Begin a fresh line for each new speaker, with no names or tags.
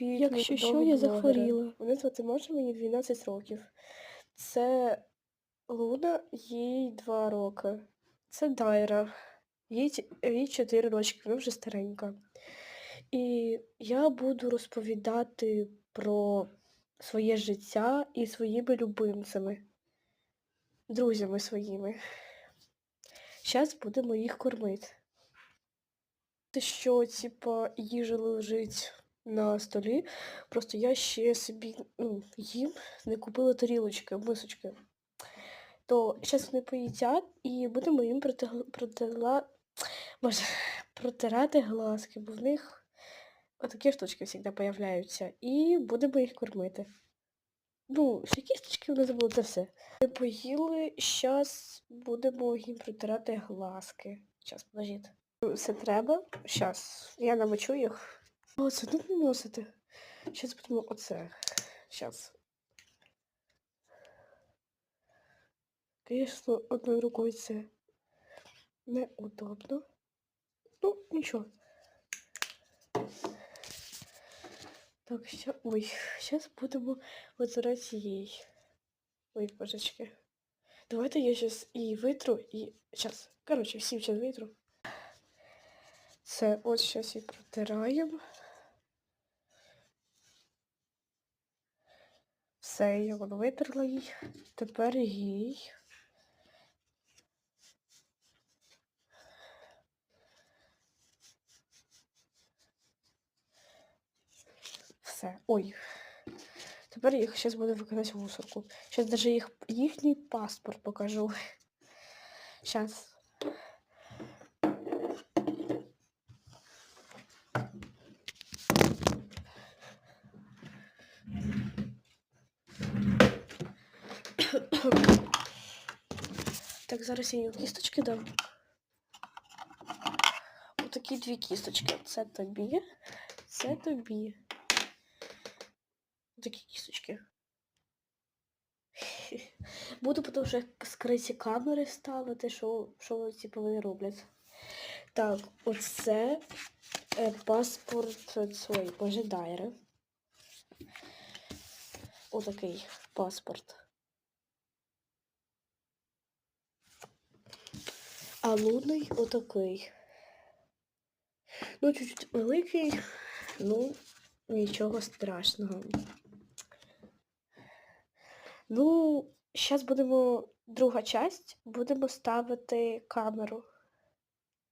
Якщо що, я захворіла.
Мене звати Маша, мені 12 років. Це Луна, їй 2 роки. Це Дайра. Їй, їй 4 рочки, вона вже старенька. І я буду розповідати про своє життя і своїми любимцями, друзями своїми. Зараз будемо їх кормити. Що, типа, їжа лежить на столі, просто я ще собі ну, їм не купила тарілочки, мисочки. То зараз вони поїдять і будемо їм протигла-. Боже, протирати глазки, бо в них отакі штучки завжди появляються. І будемо їх кормити. Ну, ще кісточки вони забули, це все. Ми поїли, зараз будемо їм протирати глазки. Зараз, подождіть. Все треба. Зараз. Я намочу їх. О, це тут не носити. Зараз будемо оце. Зараз. Звісно, одною рукою це неудобно. Ну, нічого. Так, ще... Ой, зараз будемо витирати їй. Ой, божечки. Давайте я зараз її витру і... Зараз. Коротше, всім зараз витру. Це от зараз і протираємо. Все, я воно витерла їй. Тепер їй. Все. Ой. Тепер їх зараз буду викидати в мусорку. Зараз навіть їх, їхній паспорт покажу. Зараз. Так, зараз я їм кісточки дам. Отакі дві кісточки. Це тобі, це тобі. Такі кісточки. Буду потім вже скриті камери ставити, що, що типу, вони роблять. Так, оце е, паспорт цей, боже, Дайри. Отакий паспорт. А лунний отакий. Ну, чуть-чуть великий, ну, нічого страшного. Ну, зараз будемо друга часть, будемо ставити камеру.